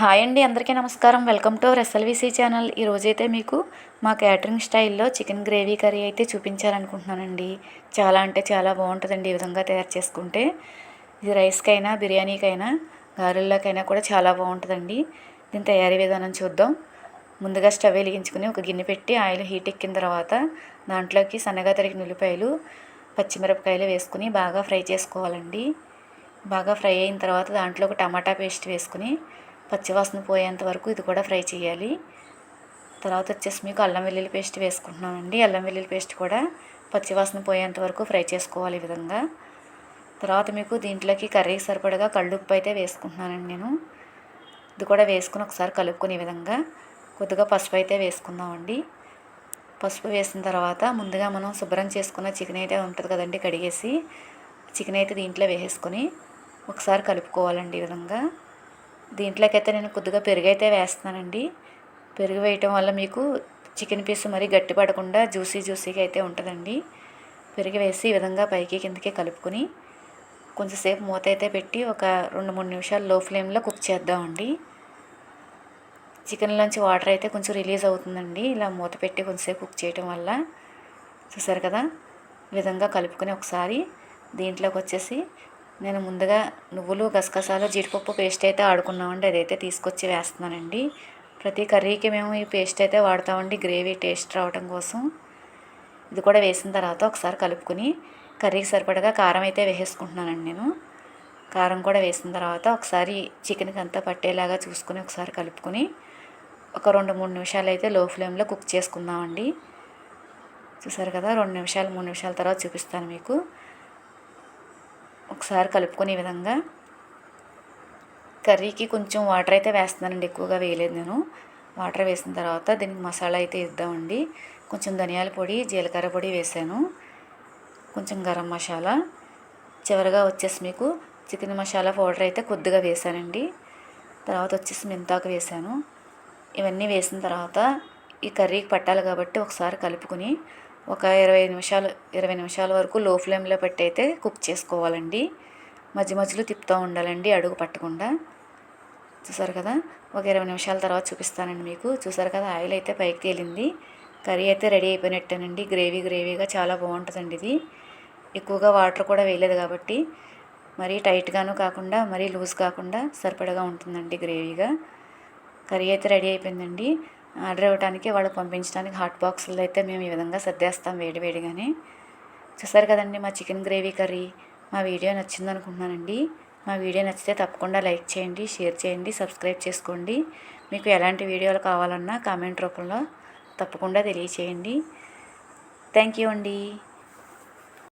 Hi అండి అందరికీ నమస్కారం. Welcome to our SLVC channel. ఈరోజైతే మీకు మా క్యాటరింగ్ స్టైల్లో చికెన్ గ్రేవీ కర్రీ అయితే చూపించాలనుకుంటున్నానండి. చాలా అంటే చాలా బాగుంటుందండి ఈ విధంగా తయారు చేసుకుంటే. ఇది రైస్కైనా బిర్యానీకైనా గారెల్లోకైనా కూడా చాలా బాగుంటుందండి. దీని తయారీ విధానం చూద్దాం. ముందుగా స్టవ్ వెలిగించుకుని ఒక గిన్నె పెట్టి ఆయిల్ హీట్ ఎక్కిన తర్వాత దాంట్లోకి సన్నగా తరిగిన ఉల్లిపాయలు పచ్చిమిరపకాయలు వేసుకుని బాగా ఫ్రై చేసుకోవాలండి. బాగా ఫ్రై అయిన తర్వాత దాంట్లో ఒక టమాటా పేస్ట్ వేసుకుని పచ్చివాసన పోయేంత వరకు ఇది కూడా ఫ్రై చేయాలి. తర్వాత వచ్చేసి మీకు అల్లం వెల్లుల్లి పేస్ట్ వేసుకుంటున్నామండి అల్లం వెల్లుల్లి పేస్ట్ కూడా పచ్చివాసన పోయేంత వరకు ఫ్రై చేసుకోవాలి ఈ విధంగా. తర్వాత మీకు దీంట్లోకి కర్రీకి సరిపడగా కళ్ళుప్పు అయితే వేసుకుంటున్నానండి నేను. ఇది కూడా వేసుకుని ఒకసారి కలుపుకునే విధంగా. కొద్దిగా పసుపు అయితే వేసుకుందామండి. పసుపు వేసిన తర్వాత ముందుగా మనం శుభ్రం చేసుకున్న చికెన్ అయితే ఉంటుంది కదండి కడిగేసి చికెన్ అయితే దీంట్లో వేసేసుకొని ఒకసారి కలుపుకోవాలండి ఈ విధంగా. దీంట్లోకి అయితే నేను కొద్దిగా పెరుగు అయితే వేస్తున్నానండి. పెరుగు వేయటం వల్ల మీకు చికెన్ పీస్ మరీ గట్టి పడకుండా జ్యూసీ జ్యూసీగా అయితే ఉంటుందండి. పెరుగు వేసి ఈ విధంగా పైకి కిందకి కలుపుకొని కొంచెంసేపు మూత అయితే పెట్టి ఒక రెండు మూడు నిమిషాలు లో ఫ్లేమ్లో కుక్ చేద్దామండి. చికెన్లోంచి వాటర్ అయితే కొంచెం రిలీజ్ అవుతుందండి. ఇలా మూత పెట్టి కొంచెంసేపు కుక్ చేయటం వల్ల చూసారు కదా? విధంగా కలుపుకొని ఒకసారి దీంట్లోకి వచ్చేసి నేను ముందుగా నువ్వులు గసగసాలు జీడిపప్పు పేస్ట్ అయితే ఆడుకున్నామండి. అదైతే తీసుకొచ్చి వేస్తున్నానండి. ప్రతి కర్రీకి మేము ఈ పేస్ట్ అయితే వాడతామండి. గ్రేవీ టేస్ట్ రావడం కోసం. ఇది కూడా వేసిన తర్వాత ఒకసారి కలుపుకొని కర్రీకి సరిపడగా కారం అయితే వేసేసుకుంటున్నానండి నేను. కారం కూడా వేసిన తర్వాత ఒకసారి చికెన్కి అంతా పట్టేలాగా చూసుకుని ఒకసారి కలుపుకొని ఒక రెండు మూడు నిమిషాలు అయితే లో ఫ్లేమ్లో కుక్ చేసుకుందామండి. చూసారు కదా? రెండు నిమిషాలు మూడు నిమిషాల తర్వాత చూపిస్తాను మీకు. ఒకసారి కలుపుకునే విధంగా కర్రీకి కొంచెం వాటర్ అయితే వేస్తున్నానండి ఎక్కువగా వేయలేదు నేను. వాటర్ వేసిన తర్వాత దీనికి మసాలా అయితే ఇద్దామండి కొంచెం ధనియాల పొడి జీలకర్ర పొడి వేసాను. కొంచెం గరం మసాలా. చివరిగా వచ్చేసి మీకు చికెన్ మసాలా పౌడర్ అయితే కొద్దిగా వేసానండి. తర్వాత వచ్చేసి మెంతాకు వేసాను. ఇవన్నీ వేసిన తర్వాత ఈ కర్రీకి పట్టాలి కాబట్టి ఒకసారి కలుపుకొని ఒక ఇరవై నిమిషాలు ఇరవై నిమిషాల వరకు లో ఫ్లేమ్లో పెట్టి అయితే కుక్ చేసుకోవాలండి. మధ్య మధ్యలో తిప్పుతూ ఉండాలండి అడుగు పట్టకుండా. చూసారు కదా? ఒక ఇరవై నిమిషాల తర్వాత చూపిస్తానండి మీకు. చూసారు కదా? ఆయిల్ అయితే పైకి తేలింది. కర్రీ అయితే రెడీ అయిపోయినట్టేనండి. గ్రేవీ గ్రేవీగా చాలా బాగుంటుందండి ఇది. ఎక్కువగా వాటర్ కూడా వేయలేదు కాబట్టి మరీ టైట్గాను కాకుండా మరీ లూజ్ కాకుండా సరిపడగా ఉంటుందండి గ్రేవీగా. కర్రీ అయితే రెడీ అయిపోయిందండి. ఆర్డర్ ఇవ్వడానికి వాళ్ళు పంపించడానికి హాట్ బాక్సులు అయితే మేము ఈ విధంగా సర్దేస్తాం వేడివేడిగానే చూసారు కదండి మా చికెన్ గ్రేవీ కర్రీ. మా వీడియో నచ్చింది అనుకుంటున్నానండి మా వీడియో నచ్చితే తప్పకుండా లైక్ చేయండి షేర్ చేయండి సబ్స్క్రైబ్ చేసుకోండి. మీకు ఎలాంటి వీడియోలు కావాలన్నా కామెంట్ రూపంలో తప్పకుండా తెలియచేయండి. థ్యాంక్ యూ అండి.